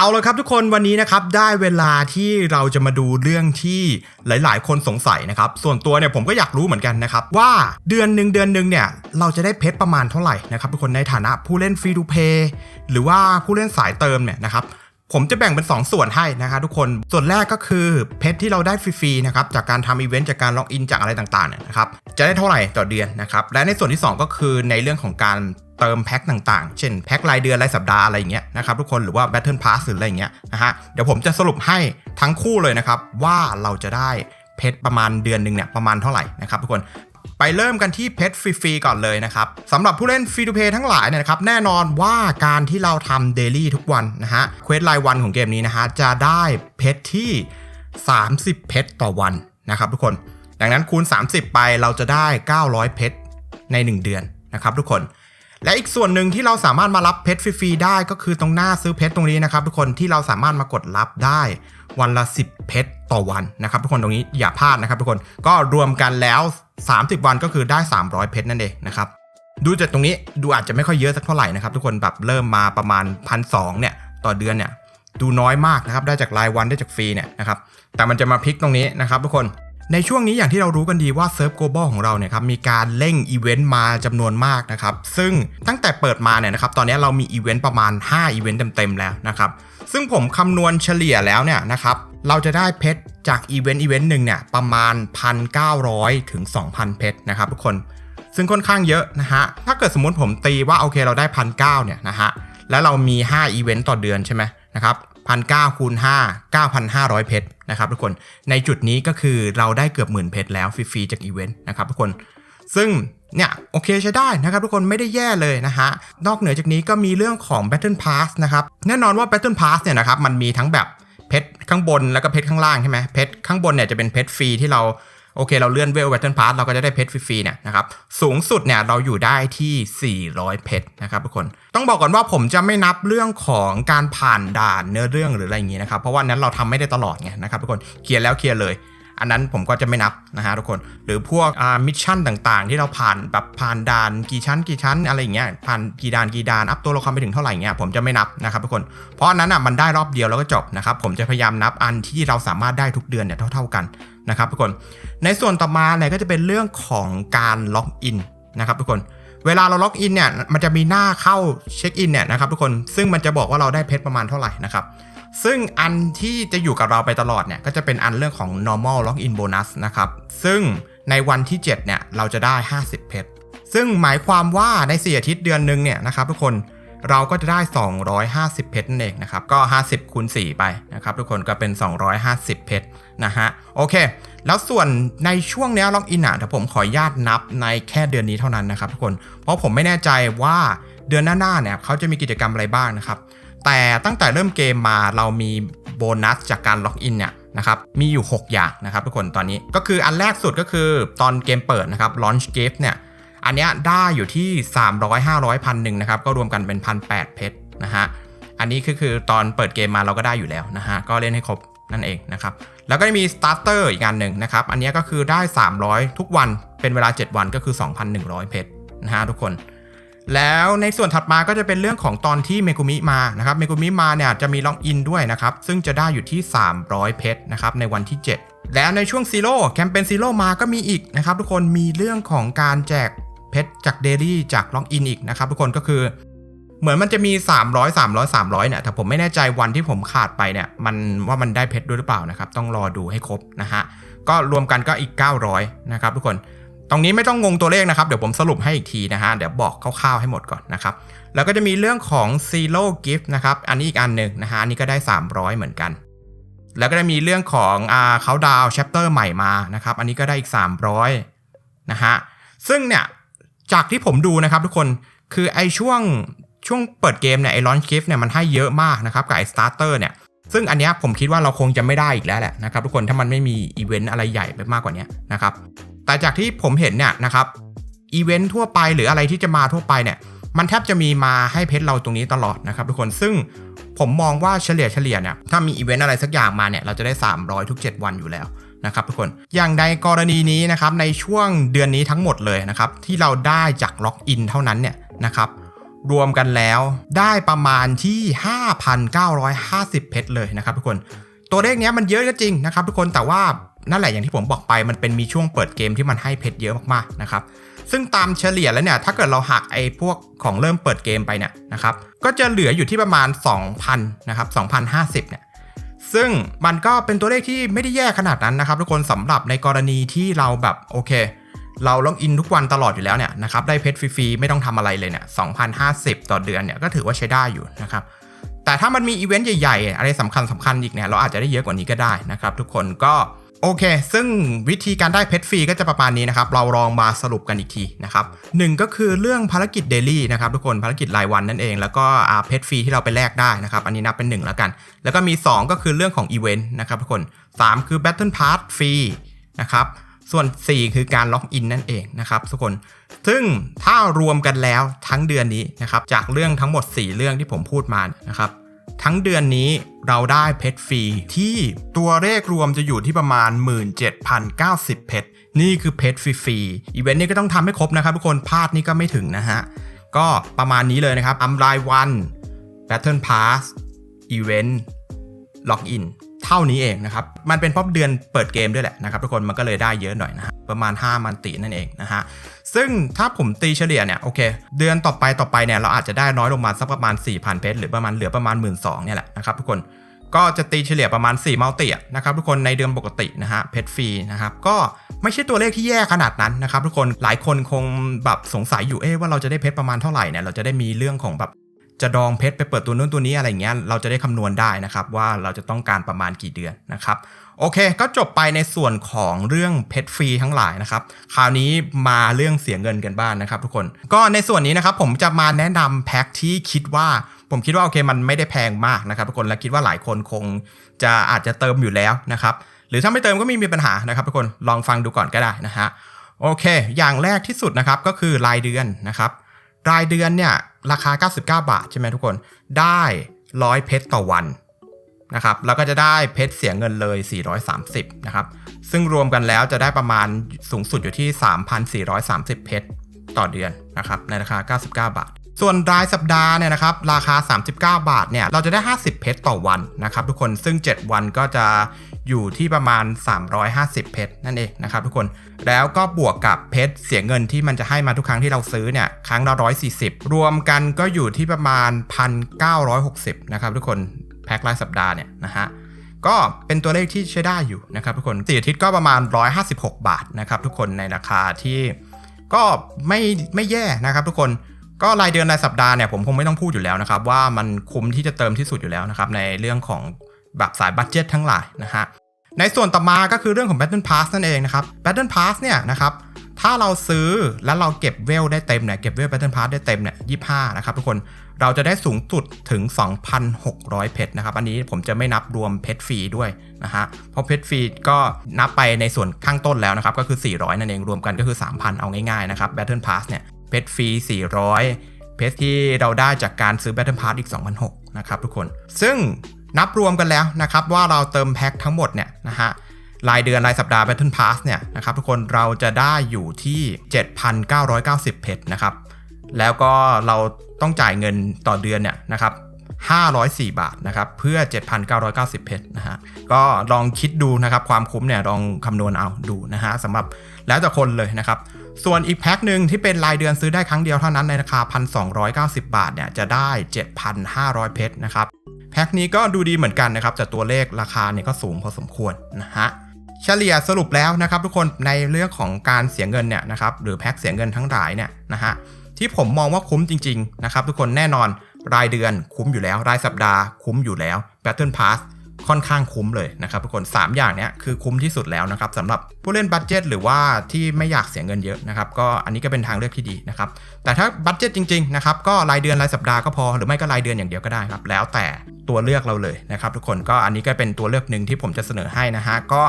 เอาเลยครับทุกคนวันนี้นะครับได้เวลาที่เราจะมาดูเรื่องที่หลาย ๆ คนสงสัยนะครับ ส่วนตัวเนี่ยผมก็อยากรู้เหมือนกันนะครับ ว่าเดือนหนึ่งเดือนหนึ่งเนี่ยเราจะได้เพชรประมาณเท่าไหร่นะครับทุกคนในฐานะผู้เล่นฟรีดูเพย์หรือว่าผู้เล่นสายเติมเนี่ยนะครับ ผมจะแบ่งเป็น 2 ส่วนให้นะครับทุกคน ส่วนแรกก็คือเพชรที่เราได้ฟรีๆนะครับจากการทำอีเวนต์จากการล็อกอินจากอะไรต่างๆเนี่ยนะครับจะได้เท่าไหร่ต่อเดือนนะครับและในส่วนที่ 2 ก็คือในเรื่องของการเติมแพ็คต่างๆ เช่นแพ็ครายเดือนรายสัปดาห์อะไรอย่างเงี้ยนะครับทุกคนหรือว่า Battle Pass หรืออะไรอย่างเงี้ยนะฮะเดี๋ยวผมจะสรุปให้ทั้งคู่เลยนะครับว่าเราจะได้เพชรประมาณเดือนหนึ่งเนี่ยประมาณเท่าไหร่นะครับทุกคน ไปเริ่มกันที่เพชรฟรีๆก่อนเลยนะครับสำหรับผู้เล่นฟรี to เพย์ทั้งหลายเนี่ยนะครับแน่นอนว่าการที่เราทำเดลี่ทุกวันนะฮะเควสรายวันของเกมนี้นะฮะจะได้เพชรที่ 30 เพชรต่อวันนะครับทุกคนดังนั้นคูณ 30 ไปเราจะได้ 900 เพชรใน 1 เดือนนะครับทุกคนและอีกส่วนหนึ่งที่เราสามารถมารับเพชรฟรีๆได้ก็คือตรงหน้าซื้อเพชรตรงนี้นะครับทุกคนที่เราสามารถมากดรับได้วันละ 10 เพชรต่อวันนะครับทุกคนตรงนี้อย่าพลาดนะครับทุกคนก็รวมกันแล้ว 30 วันก็คือได้ 300 เพชรนั่นเองนะครับดูจากตรงนี้ดูอาจจะไม่ค่อยเยอะสักเท่าไหร่นะครับทุกคนแบบเริ่มมาประมาณพันสเนี่ยต่อเดือนเนี่ยดูน้อยมากนะครับได้จากรายวันได้จากฟรีเนี่ยนะครับแต่มันจะมาพลิกตรงนี้นะครับทุกคนในช่วงนี้อย่างที่เรารู้กันดีว่าเซิร์ฟโกลบอลของเราเนี่ยครับมีการเร่งอีเวนต์มาจำนวนมากนะครับซึ่งตั้งแต่เปิดมาเนี่ยนะครับตอนนี้เรามีอีเวนต์ประมาณ 5 อีเวนต์เต็มๆแล้วนะครับซึ่งผมคำนวณเฉลี่ยแล้วเนี่ยนะครับเราจะได้เพชร จากอีเวนต์อีเวนต์หนึ่งเนี่ยประมาณ 1,900 ถึง 2,000 เพชรนะครับทุกคน ซึ่งค่อนข้างเยอะนะฮะ ถ้าเกิดสมมติผมตีว่าโอเคเราได้พันเเนี่ยนะฮะ แล้วเรามี 5 อีเวนต์ต่อเดือนใช่ไหมนะครับพันเคูณ5 9,500 เพชรนะครับทุกคน ในจุดนี้ก็คือเราได้เกือบหมื่นเพชรแล้วฟรีๆจากอีเวนต์นะครับทุกคน ซึ่งเนี่ยโอเคใช้ได้นะครับทุกคนไม่ได้แย่เลยนะฮะ นอกเหนือจากนี้ก็มีเรื่องของ Battle Pass นะครับ แน่นอนว่า Battle Pass เนี่ยนะครับมันมีทั้งแบบ เพชรข้างบนแล้วก็เพชรข้างล่างใช่ไหมเพชรข้างบนเนี่ยจะเป็นเพชรฟรีที่เราโอเค เราเลื่อนเวลเวเทนพาร์ตเราก็จะได้เพชรฟรีๆเนี่ยนะครับสูงสุดเนี่ยเราอยู่ได้ที่ 400 เพชรนะครับทุกคนต้องบอกก่อนว่าผมจะไม่นับเรื่องของการผ่านด่านเนื้อเรื่องหรืออะไรอย่างงี้นะครับเพราะว่านั้นเราทำไม่ได้ตลอดไงนะครับทุกคนเคลียร์แล้วเคลียร์เลย อันนั้นผมก็จะไม่นับนะฮะทุกคน หรือพวกอ่ามิชชั่นต่างๆ ที่เราผ่านแบบผ่านด่านกี่ชั้นกี่ชั้นอะไรอย่างเงี้ยผ่านกี่ด่านกี่ด่านอัพตัวละครไปถึงเท่าไหร่เงี้ยผมจะไม่นับนะครับทุกคน เพราะนั้นอะมันได้รอบเดียวแล้วก็จบนะครับผมจะพยายามนับอันที่เราสามารถได้ทุกเดือนเนี่ยเท่า ๆกันนะครับทุกคนในส่วนต่อมาเนี่ยก็จะเป็นเรื่องของการล็อกอินนะครับทุกคนเวลาเราล็อกอินเนี่ยมันจะมีหน้าเข้าเช็คอินเนี่ยนะครับทุกคนซึ่งมันจะบอกว่าเราได้เพชรประมาณเท่าไหร่นะครับ ซึ่งอันที่จะอยู่กับเราไปตลอดเนี่ยก็จะเป็นอันเรื่องของ normal login bonus นะครับ ซึ่งในวันที่ 7 เนี่ย เราจะได้ 50 เพชร ซึ่งหมายความว่าใน 4 อาทิตย์เดือนหนึ่งเนี่ยนะครับทุกคนเราก็จะได้ 250 เพชรนั่นเองนะครับ ก็ 50คูณ4ไปนะครับ ทุกคนก็เป็น 250 เพชรนะฮะ โอเค แล้วส่วนในช่วงเนี้ล็อกอินอะเดี๋ยวผมขออนุญาตนับในแค่เดือนนี้เท่านั้นนะครับทุกคน เพราะผมไม่แน่ใจว่าเดือนหน้าๆเนี่ยเขาจะมีกิจกรรมอะไรบ้างนะครับ แต่ตั้งแต่เริ่มเกมมาเรามีโบนัสจากการล็อกอินเนี่ยนะครับ มีอยู่ 6 อย่างนะครับทุกคนตอนนี้ ก็คืออันแรกสุดก็คือตอนเกมเปิดนะครับ launch gift เนี่ย อันนี้ได้อยู่ที่ 300 500พันหนึ่งนะครับ ก็รวมกันเป็นพันแเพชรนะฮะ อันนี้คือคือตอนเปิดเกมมาเราก็ได้อยู่แล้วนะฮะ ก็เล่นให้ครบนั่นเองนะครับ แล้วก็มี starter อีกอันหนึ่งนะครับ อันนี้ก็คือได้ 300 ทุกวันเป็นเวลา 7 วันก็คือ 2,100 เพชรนะฮะทุกคน แล้วในส่วนถัดมาก็จะเป็นเรื่องของตอนที่เมกุมิมานะครับเมกุมิมาเนี่ยจะมีล็อกอินด้วยนะครับ ซึ่งจะได้อยู่ที่ 300 เพชรนะครับในวันที่ 7 แล้วในช่วงซีโร่แคมเปญซีโร่มาก็มีอีกนะครับ ทุกคนมีเรื่องของการแจกเพชรจากเดลี่จากล็อกอินอีกนะครับ ทุกคนก็คือ เหมือนมันจะมี 300 300 300เนี่ยแต่ผมไม่แน่ใจวันที่ผมขาดไปเนี่ยมันว่ามันได้เพชรด้วยหรือเปล่านะครับ ต้องรอดูให้ครบนะฮะก็รวมกันก็อีก 900 นะครับทุกคน ตรงนี้ไม่ต้องงงตัวเลขนะครับ เดี๋ยวผมสรุปให้อีกทีนะฮะ เดี๋ยวบอกคร่าวๆให้หมดก่อนนะครับ แล้วก็จะมีเรื่องของ Zero Gift นะครับ อันนี้อีกอันหนึ่งนะฮะ อันนี้ก็ได้ 300 เหมือนกัน แล้วก็จะมีเรื่องของอ่าเขาดาวแชปเตอร์ใหม่มานะครับ อันนี้ก็ได้อีก 300 นะฮะ ซึ่งเนี่ย จากที่ผมดูนะครับทุกคน คือไอช่วงช่วงเปิดเกมเนี่ยไอ launch gift เนี่ยมันให้เยอะมากนะครับกับไอ starter เนี่ยซึ่งอันเนี้ยผมคิดว่าเราคงจะไม่ได้อีกแล้วแหละนะครับทุกคนถ้ามันไม่มีอีเวนต์อะไรใหญ่ไปมากกว่านี้นะครับ แต่จากที่ผมเห็นเนี่ยนะครับอีเวนต์ทั่วไปหรืออะไรที่จะมาทั่วไปเนี่ย มันแทบจะมีมาให้เพชรเราตรงนี้ตลอดนะครับทุกคนซึ่งผมมองว่าเฉลี่ยเฉลี่ยเนี่ยถ้ามีอีเวนต์อะไรสักอย่างมาเนี่ยเราจะได้ 300 ทุก 7 วันอยู่แล้วนะครับทุกคนอย่างในกรณีนี้นะครับในช่วงเดือนนี้ทั้งหมดเลยนะครับที่เราได้จากล็อกอินเท่านั้นเนี่ยนะครับรวมกันแล้วได้ประมาณที่ 5,950 เพชรเลยนะครับทุกคน ตัวเลขเนี้ยมันเยอะก็จริงนะครับทุกคนแต่ว่า นั่นแหละอย่างที่ผมบอกไปมันเป็นมีช่วงเปิดเกมที่มันให้เพชรเยอะมากๆนะครับซึ่งตามเฉลี่ยแล้วเนี่ยถ้าเกิดเราหักไอ้พวกของเริ่มเปิดเกมไปเนี่ยนะครับก็จะเหลืออยู่ที่ประมาณ 2,000นะครับ2,050เนี่ยซึ่งมันก็เป็นตัวเลขที่ไม่ได้แย่ขนาดนั้นนะครับ ทุกคนสำหรับในกรณีที่เราแบบโอเค เราล็อกอินทุกวันตลอดอยู่แล้วเนี่ยนะครับได้เพชรฟรีๆไม่ต้องทำอะไรเลยเนี่ย2,050 ต่อเดือนเนี่ยก็ถือว่าใช้ได้อยู่นะครับแต่ถ้ามันมีอีเวนต์ใหญ่ๆ อะไรสำคัญสคัญอีกเนี่ยเราอาจจะได้เยอะกว่านี้ก็ได้นะครับทุกคนก็ โอเค ซึ่งวิธีการได้เพชรฟรีก็จะประมาณนี้นะครับ เราลองมาสรุปกันอีกทีนะครับหนึ่งก็คือเรื่องภารกิจเดลี่นะครับทุกคนภารกิจรายวันนั่นเอง แล้วก็อาเพชรฟรีที่เราไปแลกได้นะครับ อันนี้นับเป็น 1 แล้วกัน แล้วก็มี 2 ก็คือเรื่องของอีเวนต์นะครับทุกคน 3 คือ Battle Pass ฟรีนะครับส่วน 4 คือการล็อกอินนั่นเองนะครับทุกคน ซึ่งถ้ารวมกันแล้วทั้งเดือนนี้นะครับจากเรื่องทั้งหมด 4 เรื่องที่ผมพูดมานะครับ ทั้งเดือนนี้เราได้เพชรฟรีที่ตัวเลขรวมจะอยู่ที่ประมาณ 17,090 เพชรนี่คือเพชรฟรีๆอีเวนต์นี้ก็ต้องทำให้ครบนะครับทุกคนพลาดนี่ก็ไม่ถึงนะฮะ ก็ประมาณนี้เลยนะครับอัมรายวัน Battle Pass อีเวนต์ล็อกอินเท่านี้เองนะครับ มันเป็นเพราะเดือนเปิดเกมด้วยแหละนะครับทุกคนมันก็เลยได้เยอะหน่อยนะฮะประมาณ 5 มันตินั่นเองนะฮะ ซึ่งถ้าผมตีเฉลี่ยเนี่ยโอเค เดือนต่อไปต่อไปเนี่ยเราอาจจะได้น้อยลงมาสักประมาณ 4,000 เพชรหรือประมาณเหลือประมาณ 1 2ื่นเนี่ยแหละนะครับทุกคนก็จะตีเฉลี่ยประมาณ4มัลตินะครับทุกคนในเดือนปกตินะฮะเพชรฟรีนะครับก็ไม่ใช่ตัวเลขที่แย่ขนาดนั้นนะครับทุกคนหลายคนคงแบบสงสัยอยู่เอ๊ะว่าเราจะได้เพชรประมาณเท่าไหร่เนี่ยเราจะได้มีเรื่องของแบบจะดองเพชรไปเปิดตัวนู้นตัวนี้อะไรเงี้ยเราจะได้คำนวณได้นะครับว่าเราจะต้องการประมาณกี่เดือนนะครับ โอเค ก็จบไปในส่วนของเรื่องเพชรฟรีทั้งหลายนะครับคราวนี้มาเรื่องเสียเงินกันบ้างนนะครับทุกคน ก็ในส่วนนี้นะครับผมจะมาแนะนำแพ็คที่คิดว่าผมคิดว่าโอเคมันไม่ได้แพงมากนะครับทุกคนและคิดว่าหลายคนคงจะอาจจะเติมอยู่แล้วนะครับหรือถ้าไม่เติมก็ไม่มีปัญหานะครับทุกคนลองฟังดูก่อนก็ได้นะฮะโอเค อย่างแรกที่สุดนะครับก็คือรายเดือนนะครับรายเดือนเนี่ยราคา 99 บาทใช่ไหมทุกคนได้ร้อยเพชรต่อวัน นะครับแล้วก็จะได้เพชรเสียเงินเลย 430 นะครับ ซึ่งรวมกันแล้วจะได้ประมาณสูงสุดอยู่ที่ 3,430 เพชรต่อเดือนนะครับในราคา 99 บาท ส่วนรายสัปดาห์เนี่ยนะครับราคา 39 บาทเนี่ยเราจะได้ 50 เพชรต่อวันนะครับทุกคนซึ่ง 7 วันก็จะอยู่ที่ประมาณ 350 เพชรนั่นเองนะครับทุกคนแล้วก็บวกกับเพชรเสียเงินที่มันจะให้มาทุกครั้งที่เราซื้อเนี่ยครั้งละ140 รวมกันก็อยู่ที่ประมาณ 1,960 นะครับทุกคน แพ็ครายสัปดาห์เนี่ยนะฮะก็เป็นตัวเลขที่ใช้ได้อยู่นะครับทุกคนสี่อาทิตย์ก็ประมาณ 156 บาทนะครับทุกคนในราคาที่ก็ไม่ไม่แย่นะครับทุกคนก็รายเดือนรายสัปดาห์เนี่ยผมคงไม่ต้องพูดอยู่แล้วนะครับ ว่ามันคุ้มที่จะเติมที่สุดอยู่แล้วนะครับในเรื่องของแบบสายบัตเจ็ตทั้งหลายนะฮะในส่วนต่อมาก็คือเรื่องของ Battle Pass นั่นเองนะครับ Battle Pass เนี่ยนะครับ ถ้าเราซื้อแล้วเราเก็บเวลได้เต็มเนี่ยเก็บเวล Battle Pass ได้เต็มเนี่ย25นะครับทุกคนเราจะได้สูงสุดถึง 2,600 เพชรนะครับ อันนี้ผมจะไม่นับรวมเพชรฟรีด้วยนะฮะ เพราะเพชรฟรีก็นับไปในส่วนข้างต้นแล้วนะครับ ก็คือ 400 นั่นเองรวมกันก็คือ 3,000 เอาง่ายๆนะครับ Battle Pass เนี่ย เพชรฟรี 400 เพชรที่เราได้จากการซื้อ Battle Pass อีก 2,600 นะครับทุกคน ซึ่งนับรวมกันแล้วนะครับว่าเราเติมแพ็คทั้งหมดเนี่ยนะฮะ รายเดือนรายสัปดาห์ Battle Pass เนี่ยนะครับทุกคนเราจะได้อยู่ที่ 7,990 เพชรนะครับ แล้วก็เราต้องจ่ายเงินต่อเดือนเนี่ยนะครับ504 บาทนะครับเพื่อ 7,990 เพชรนะฮะก็ลองคิดดูนะครับความคุ้มเนี่ยลองคำนวณเอาดูนะฮะสำหรับแล้วแต่คนเลยนะครับ ส่วนอีกแพ็คหนึ่งที่เป็นรายเดือนซื้อได้ครั้งเดียวเท่านั้นในราคา 1,290 บาทเนี่ยจะได้ 7,500 เพชรนะครับแพ็คนี้ก็ดูดีเหมือนกันนะครับแต่ตัวเลขราคาเนี่ยก็สูงพอสมควรนะฮะ เฉลี่ยสรุปแล้วนะครับทุกคนในเรื่องของการเสียเงินเนี่ยนะครับหรือแพ็คเสียเงินทั้งหลายเนี่ยนะฮะที่ผมมองว่าคุ้มจริง ๆ นะครับ ทุกคนแน่นอนรายเดือนคุ้มอยู่แล้ว รายสัปดาห์คุ้มอยู่แล้ว Battle Pass ค่อนข้างคุ้มเลยนะครับทุกคน 3 อย่างเนี้ยคือคุ้มที่สุดแล้วนะครับสำหรับผู้เล่นบัตเจตหรือว่าที่ไม่อยากเสียเงินเยอะนะครับก็อันนี้ก็เป็นทางเลือกที่ดีนะครับแต่ถ้าบัตเจตจริงๆนะครับก็รายเดือนรายสัปดาห์ก็พอ หรือไม่ก็รายเดือนอย่างเดียวก็ได้ครับแล้วแต่ตัวเลือกเราเลยนะครับทุกคนก็อันนี้ก็เป็นตัวเลือกหนึ่งที่ผมจะเสนอให้นะฮะก็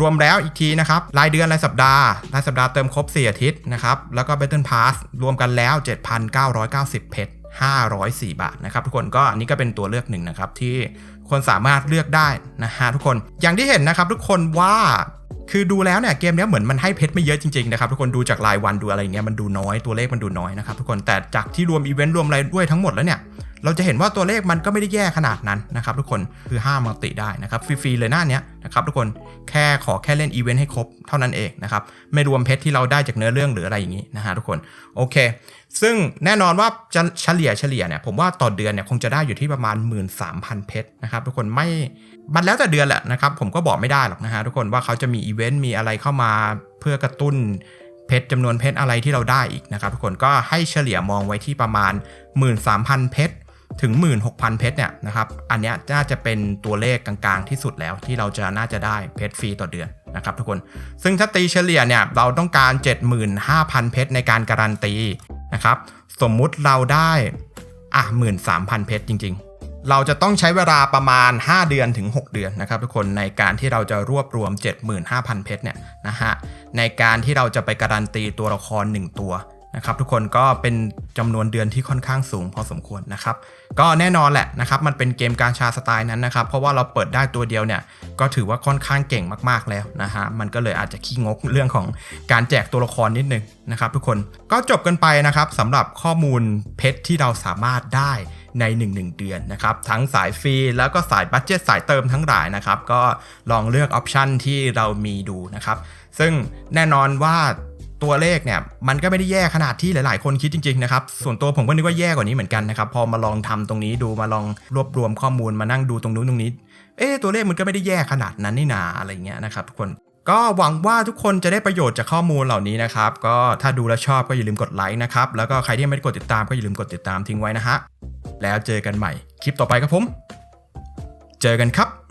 รวมแล้วอีกทีนะครับรายเดือนรายสัปดาห์รายสัปดาห์เติมครบ4อาทิตย์นะครับแล้วก็ Battle Pass รวมกันแล้ว 7,990 เพชร 504 บาทนะครับทุกคนก็อันนี้ก็เป็นตัวเลือกหนึ่งนะครับที่คนสามารถเลือกได้นะฮะทุกคนอย่างที่เห็นนะครับทุกคนว่าคือดูแล้วเนี่ยเกมนี้เหมือนมันให้เพชรไม่เยอะจริงๆนะครับทุกคนดูจากรายวันดูอะไรเงี้ยมันดูน้อยตัวเลขมันดูน้อยนะครับทุกคนแต่จากที่รวมอีเวนต์รวมอะไรด้วยทั้งหมดแล้วเนี่ย เราจะเห็นว่าตัวเลขมันก็ไม่ได้แย่ขนาดนั้นนะครับทุกคนคือห้ามมัลติได้นะครับฟรีๆเลยหน้าเนี้ยนะครับทุกคนแค่ขอแค่เล่นอีเวนต์ให้ครบเท่านั้นเองนะครับไม่รวมเพชรที่เราได้จากเนื้อเรื่องหรืออะไรอย่างนี้นะฮะทุกคนโอเค ซึ่งแน่นอนว่าจะเฉลี่ยเฉลี่ยเนี่ยผมว่าต่อเดือนเนี่ยคงจะได้อยู่ที่ประมาณ 13,000 เพชรนะครับทุกคนไม่มันแล้วแต่เดือนแหละนะครับผมก็บอกไม่ได้หรอกนะฮะทุกคนว่าเขาจะมีอีเวนต์มีอะไรเข้ามาเพื่อกระตุ้นเพชรจำนวนเพชรอะไรที่เราได้อีกนะครับทุกคนก็ให้เฉลี่ยมองไว้ที่ประมาณ 13,000 เพชร ถึง 16,000 เพชรเนี่ยนะครับ อันนี้น่าจะเป็นตัวเลขกลางๆที่สุดแล้วที่เราจะน่าจะได้เพชรฟรีต่อเดือนนะครับทุกคน ซึ่งถ้าตีเฉลี่ยเนี่ยเราต้องการ 75,000 เพชรในการการันตีนะครับ สมมุติเราได้อะ13,000 เพชรจริง ๆ เราจะต้องใช้เวลาประมาณ 5 เดือนถึง 6 เดือนนะครับทุกคนในการที่เราจะรวบรวม 75,000 เพชรเนี่ยนะฮะในการที่เราจะไปการันตีตัวละคร 1 ตัว นะครับทุกคนก็เป็นจำนวนเดือนที่ค่อนข้างสูงพอสมควรนะครับก็แน่นอนแหละนะครับมันเป็นเกมการชาสไตล์นั้นนะครับเพราะว่าเราเปิดได้ตัวเดียวเนี่ยก็ถือว่าค่อนข้างเก่งมากๆแล้วนะฮะมันก็เลยอาจจะขี้งกเรื่องของการแจกตัวละครนิดนึงนะครับทุกคนก็จบกันไปนะครับสำหรับข้อมูลเพชรที่เราสามารถได้ใน 1 1 เดือนนะครับทั้งสายฟรีแล้วก็สายบัตเจ็ตสายเติมทั้งหลายนะครับก็ลองเลือกออปชันที่เรามีดูนะครับซึ่งแน่นอนว่า ตัวเลขเนี่ยมันก็ไม่ได้แย่ขนาดที่หลาย ๆ คนคิดจริง ๆ นะครับ ส่วนตัวผมก็นึกว่าแย่กว่านี้เหมือนกันนะครับ พอมาลองทำตรงนี้ดูมาลองรวบรวมข้อมูลมานั่งดูตรงนู้นตรงนี้ เอ๊ตัวเลขมันก็ไม่ได้แย่ขนาดนั้นนี่นาอะไรเงี้ยนะครับทุกคนก็หวังว่าทุกคนจะได้ประโยชน์จากข้อมูลเหล่านี้นะครับ ก็ถ้าดูแล้วชอบก็อย่าลืมกดไลค์นะครับ แล้วก็ใครที่ไม่ได้กดติดตามก็อย่าลืมกดติดตามทิ้งไว้นะฮะ แล้วเจอกันใหม่คลิปต่อไปครับผม เจอกันครับ